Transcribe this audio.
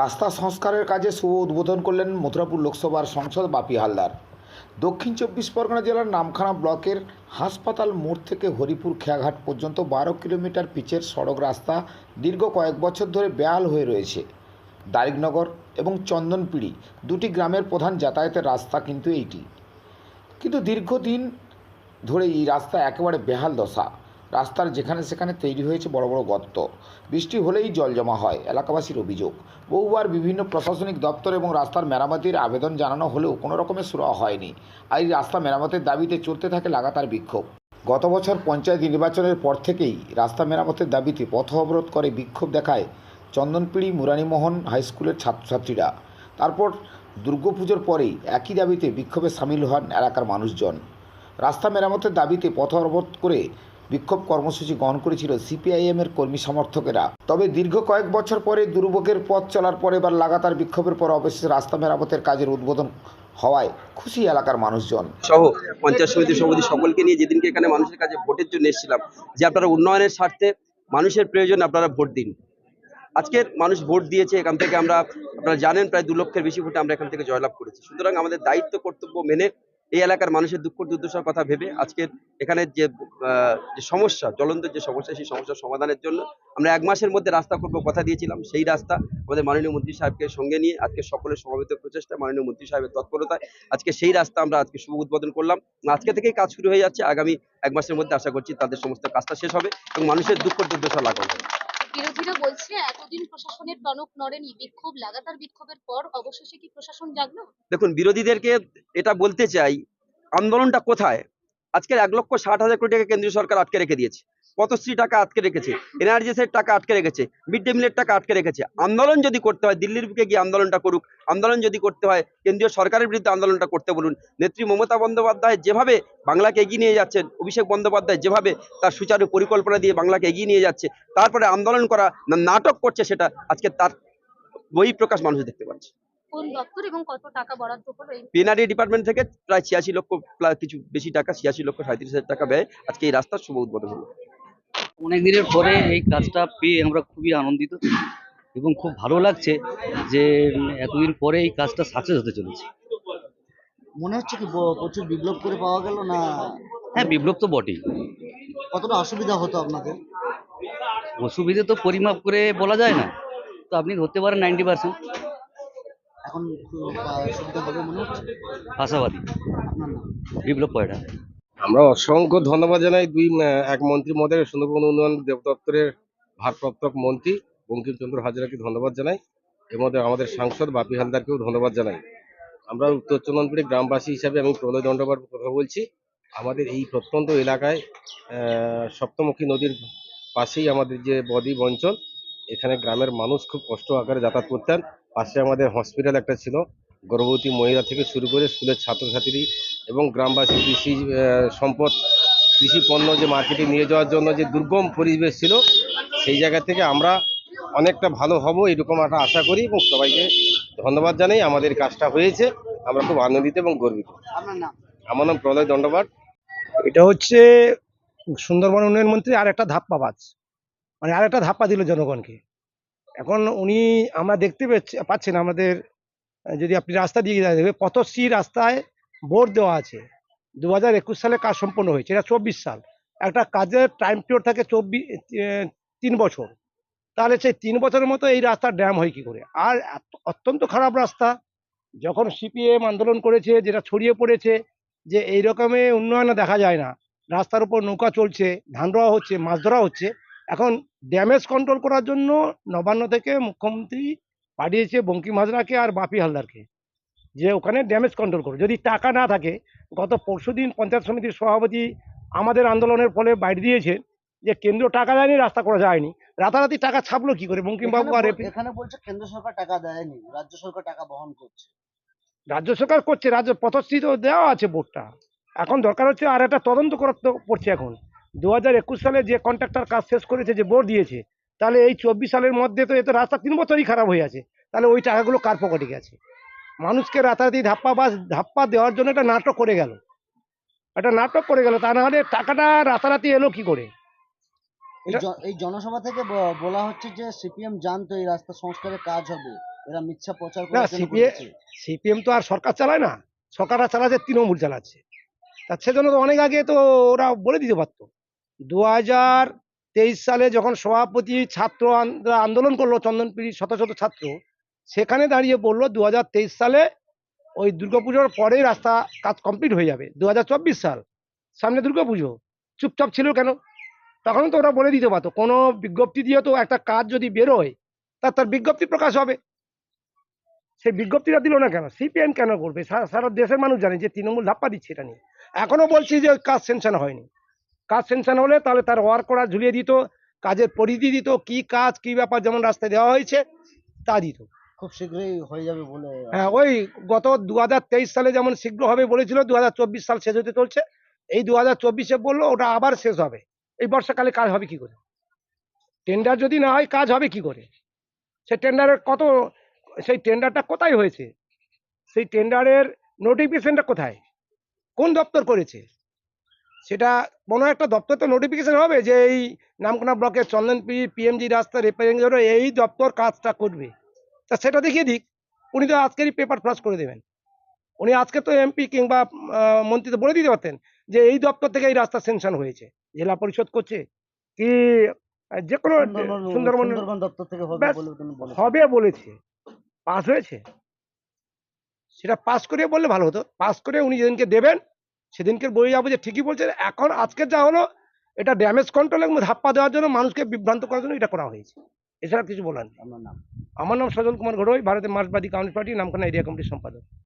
রাস্তা সংস্কারের কাজে শুভ উদ্বোধন করলেন মথুরাপুর লোকসভার সংসদ বাপি হালদার। দক্ষিণ চব্বিশ পরগনা জেলার নামখানা ব্লকের হাসপাতাল মোড় থেকে হরিপুর খেয়াঘাট পর্যন্ত বারো কিলোমিটার পিচের সড়ক রাস্তা দীর্ঘ কয়েক বছর ধরে বেহাল হয়ে রয়েছে। দারিকনগর এবং চন্দনপিড়ি দুটি গ্রামের প্রধান যাতায়াতের রাস্তা কিন্তু এইটি। কিন্তু দীর্ঘদিন ধরে এই রাস্তা একেবারে বেহাল দশা। রাস্তার যেখানে সেখানে তৈরি হয়েছে বড় বড় গর্ত। বৃষ্টি হলেই জল জমা হয়, এলাকাবাসীর অভিযোগ। বহুবার বিভিন্ন প্রশাসনিক দপ্তর এবং রাস্তার মেরামতির আবেদন জানানো হলেও কোনো রকমের সুরাহা হয়নি। আর এই রাস্তা মেরামতের দাবিতে চলতে থাকে লাগাতার বিক্ষোভ। গত বছর পঞ্চায়েত নির্বাচনের পর থেকেই রাস্তা মেরামতের দাবিতে পথ অবরোধ করে বিক্ষোভ দেখায় চন্দনপিড়ি মুরানীমোহন হাই স্কুলের ছাত্রছাত্রীরা। তারপর দুর্গাপুজোর পরেই একই দাবিতে বিক্ষোভে সামিল হন এলাকার মানুষজন। রাস্তা মেরামতের দাবিতে পথ অবরোধ করে বিক্ষোভ কর্মসূচি গ্রহণ করেছিল সিপিআইএমের কর্মী সমর্থকেরা। তবে দীর্ঘ কয়েক বছর পরে দুর্ভোগের পথ চলার পরে এবার লাগাতার বিক্ষোভের পর অবশেষে রাস্তা মেরামতের কাজের উদ্বোধন হওয়ায় খুশি এলাকার মানুষজন। সহ পঞ্চায়েত সমিতি সভাপতি সকলকে নিয়ে যেদিনকে এখানে মানুষের কাছে ভোটের জন্য এসেছিলাম, যে আপনারা উন্নয়নের স্বার্থে মানুষের প্রয়োজন আপনারা ভোট দিন। আজকের মানুষ ভোট দিয়েছে, এখান থেকে আমরা, আপনারা জানেন, প্রায় দু লক্ষের বেশি ভোটে আমরা এখান থেকে জয়লাভ করেছি। সুতরাং আমাদের দায়িত্ব, কর্তব্য মেনে এই এলাকার মানুষের দুঃখ দুর্দশার কথা ভেবে আজকের এখানে যে যে সমস্যা, জ্বলন্ত যে সমস্যা, সেই সমস্যার সমাধানের জন্য আমরা এক মাসের মধ্যে রাস্তা করব কথা দিয়েছিলাম। সেই রাস্তা আমাদের মাননীয় মন্ত্রী সাহেবকে সঙ্গে নিয়ে আজকে সকলের সমাবেত প্রচেষ্টা, মাননীয় মন্ত্রী সাহেবের তৎপরতায় আজকে সেই রাস্তা আমরা আজকে শুভ উদ্বোধন করলাম। আজকে থেকেই কাজ শুরু হয়ে যাচ্ছে। আগামী এক মাসের মধ্যে আশা করছি তাদের সমস্ত কাজটা শেষ হবে এবং মানুষের দুঃখ দুর্দশা হবে। বিরোধীরা বলছে, এতদিন প্রশাসনের টনক নড়েনি, বিক্ষোভ, লাগাতার বিক্ষোভের পর অবশেষে কি প্রশাসন জাগলো? দেখুন, বিরোধীদেরকে এটা বলতে চাই, আন্দোলনটা কোথায়? আজকের এক লক্ষ ষাট হাজার কোটি টাকা কেন্দ্রীয় সরকার আটকে রেখে দিয়েছে। পথশ্রী টাকা আটকে রেখেছে? এনআরজিএসের টাকা আটকে রেখেছে। মিড ডে মিলের টাকা আটকে রেখেছে। আন্দোলন যদি করতে হয় দিল্লির বুকে গিয়ে আন্দোলনটা করুক আন্দোলন যদি করতে হয় কেন্দ্রীয় সরকারের বিরুদ্ধে আন্দোলনটা করতে বলুন নেত্রী মমতা বন্দ্যোপাধ্যায় যেভাবে বাংলাকে এগিয়ে নিয়ে যাচ্ছেন অভিষেক বন্দ্যোপাধ্যায় যেভাবে তার সুচারু পরিকল্পনা দিয়ে বাংলাকে এগিয়ে নিয়ে যাচ্ছে তারপরে আন্দোলন করা নাটক করছে সেটা আজকে তার বই প্রকাশ মানুষ দেখতে পাচ্ছে। ডিপার্টমেন্ট থেকে প্রায় ছিয়াশি লক্ষ কিছু বেশি টাকা ছিয়াশি লক্ষ সাঁত্রিশ হাজার টাকা ব্যয় আজকে এই রাস্তার শুভ উদ্বোধন হলো। অনেক দিনের পরে এই কাজটা পেয়ে আমরা খুবই আনন্দিত এবং খুব ভালো লাগছে যে এতদিন পরে এই কাজটা সাকসেস হতে চলেছে। মনে হচ্ছে কি প্রচুর বিপ্লব করে পাওয়া গেল না? হ্যাঁ বিপ্লব তো বটেই। কতটা অসুবিধা হতো আপনাদের অসুবিধে তো পরিমাপ করে বলা যায় না। তো আপনি ধরতে পারেন নাইনটি পার্সেন্ট এখন খুব, সুবিধা হবে মনে হচ্ছে? আশাবাদী। বিপ্লব পয়টা আমরা অসংখ্য ধন্যবাদ জানাই দুই এক মন্ত্রী মহোদয়, সুন্দরবন উন্নয়ন দপ্তরের ভারপ্রাপ্ত মন্ত্রী বঙ্কিমচন্দ্র হাজরাকে ধন্যবাদ জানাই। এর মধ্যে আমাদের সাংসদ বাপি হালদারকেও ধন্যবাদ জানাই। আমরা উত্তর চন্দনপুরে গ্রামবাসী হিসাবে আমি প্রলয় দণ্ডবার কথা বলছি। আমাদের এই প্রত্যন্ত এলাকায় সপ্তমুখী নদীর পাশেই আমাদের যে বদ্বীপ অঞ্চল, এখানে গ্রামের মানুষ খুব কষ্ট আকারে যাতায়াত করতেন। পাশে আমাদের হসপিটাল একটা ছিল। গর্ভবতী মহিলা থেকে শুরু করে স্কুলের ছাত্রছাত্রী এবং গ্রামবাসী কৃষি সম্পদ কৃষি পণ্য যে মার্কেটে নিয়ে যাওয়ার জন্য যে দুর্গম পরিবেশ ছিল সেই জায়গা থেকে আমরা অনেকটা ভালো হব এরকম একটা আশা করি এবং সবাইকে ধন্যবাদ জানাই। আমাদের কাজটা হয়েছে আমরা খুব আনন্দিত এবং গর্বিত। আমার নাম প্রলয় দণ্ডবাট এটা হচ্ছে সুন্দরবন উন্নয়ন মন্ত্রী আর একটা ধাপ্পা বাজ। মানে আর একটা ধাপ্পা দিল জনগণকে। এখন উনি আমরা দেখতে পাচ্ছি- পাচ্ছেন আমাদের যদি আপনি রাস্তা দিয়ে দেখবে পথশ্রী রাস্তায় বোর্ড দেওয়া আছে। দু একুশ সালে কাজ সম্পন্ন হয়েছে, এটা চব্বিশ সাল। একটা কাজের টাইম পিরিয়ড থাকে চব্বিশ তিন বছর। তাহলে সেই তিন বছরের মতো এই রাস্তা ড্যাম হয় কি করে? আর অত্যন্ত খারাপ রাস্তা। যখন সিপিএম আন্দোলন করেছে, যেটা ছড়িয়ে পড়েছে, যে এই রকমের উন্নয়ন দেখা যায় না। রাস্তার উপর নৌকা চলছে, ধান রোয়া হচ্ছে, মাছ ধরা হচ্ছে। এখন ড্যামেজ কন্ট্রোল করার জন্য নবান্ন থেকে মুখ্যমন্ত্রী পাঠিয়েছে বঙ্কিম হাজরাকে আর বাপি হালদারকে। যে ওখানে ড্যামেজ কন্ট্রোল করো যদি টাকা না থাকে গত পরশু দিন পঞ্চায়েত সমিতির সভাপতি আমাদের আন্দোলনের ফলে বাইরে দিয়েছে যে কেন্দ্র টাকা দেয়নি রাস্তা করা যায়নি। রাতারাতি টাকা ছাপলো কি করে? বঙ্কিম বাবু আর এখানে বলছে কেন্দ্র সরকার টাকা দেয়নি রাজ্য সরকার টাকা বহন করছে। রাজ্য সরকার করছে রাজ্য পথশ্রী তো দেওয়া আছে বোর্ডটা এখন দরকার হচ্ছে আর একটা তদন্ত করতে পড়ছে এখন। দু হাজার একুশ সালে যে কন্ট্রাক্টর কাজ শেষ করেছে যে বোর্ড দিয়েছে তাহলে এই চব্বিশ সালের মধ্যে তো এত রাস্তা তিন বছরই খারাপ হয়ে আছে। তাহলে ওই টাকাগুলো কার পকেটে গেছে? মানুষকে রাতারাতি ধাপ্পা বাস ধাপ্পা দেওয়ার জন্য একটা নাটক করে গেল। একটা নাটক করে গেল তা নাহলে টাকাটা রাতারাতি এলো কি করে? এই জনসভা থেকে বলা হচ্ছে যে সিপিএম জানতো এই রাস্তা সংস্কারের কাজ হবে এরা মিথ্যা প্রচার না। সিপিএম তো আর সরকার চালায় না সরকাররা চালাচ্ছে তৃণমূল চালাচ্ছে। তা সেজন্য তো অনেক আগে তো ওরা বলে দিতে পারতো। দু হাজার তেইশ সালে যখন সভাপতি ছাত্র আন্দোলন করল চন্দনপিড়ি শত শত ছাত্র সেখানে দাঁড়িয়ে বলল দু সালে ওই দুর্গাপুজোর পরেই রাস্তা কাজ কমপ্লিট হয়ে যাবে দু সাল। সামনে দুর্গাপুজো। চুপচাপ ছিল কেন? তখন তো ওরা বলে দিতে পারতো, কোনো বিজ্ঞপ্তি দিয়ে তো একটা কাজ যদি বেরোয় তার তার বিজ্ঞপ্তি প্রকাশ হবে। সেই বিজ্ঞপ্তিটা দিল না কেন? সিপিএম কেন করবে? সারা দেশের মানুষ জানে যে তৃণমূল ধাপ্পা দিচ্ছে এটা নিয়ে। এখনও বলছি যে কাজ সেনশন হয়নি। কাজ সেনশন হলে তাহলে তার ওয়ার্ক করা ঝুলিয়ে দিত, কাজের পরিধি দিত, কি কাজ, কি ব্যাপার যেমন রাস্তায় দেওয়া হয়েছে, তা দিত। খুব শীঘ্রই হয়ে যাবে বলে হ্যাঁ। ওই গত দুহাজার তেইশ সালে যেমন শীঘ্র হবে বলেছিল দু হাজার চব্বিশ সাল শেষ হতে চলছে। এই দু হাজার চব্বিশে বলল, ওটা আবার শেষ হবে। এই বর্ষাকালে কাজ হবে কি করে? টেন্ডার যদি না হয়, কাজ হবে কি করে? সে টেন্ডারের কত, সেই টেন্ডারটা কোথায় হয়েছে? সেই টেন্ডারের নোটিফিকেশনটা কোথায়? কোন দপ্তর করেছে? সেটা কোনো একটা দপ্তর তো নোটিফিকেশন হবে যে এই নামকোনা ব্লকের চন্দনপি পিএমজি রাস্তা রিপেয়ারিং এই দপ্তর কাজটা করবে। তা সেটা দেখিয়ে দিক। উনি তো আজকেরই পেপার ফ্লাশ করে দেবেন। উনি আজকে তো এমপি কিংবা মন্ত্রী তো বলে দিতে পারতেন যে এই দপ্তর থেকে এই রাস্তা সেনশন হয়েছে। জেলা পরিষদ করছে কি যে কোনো সুন্দরবন দপ্তর থেকে হবে বলেছে। পাস হয়েছে। সেটা পাস করে বললে ভালো হতো। পাস করে উনি যেদিনকে দেবেন সেদিনকে বলে যাব যে ঠিকই বলছেন এখন আজকে যা হলো এটা ড্যামেজ কন্ট্রোল এবং ধাপ্পা দেওয়ার জন্য মানুষকে বিভ্রান্ত করার জন্য এটা করা হয়েছে। এছাড়া কিছু বলার নেই। আমার নাম। সজল কুমার ঘড়ই ভারতের মার্ক্সবাদী কমিউনিস্ট পার্টি নামখানা এরিয়া কমিটির সম্পাদক।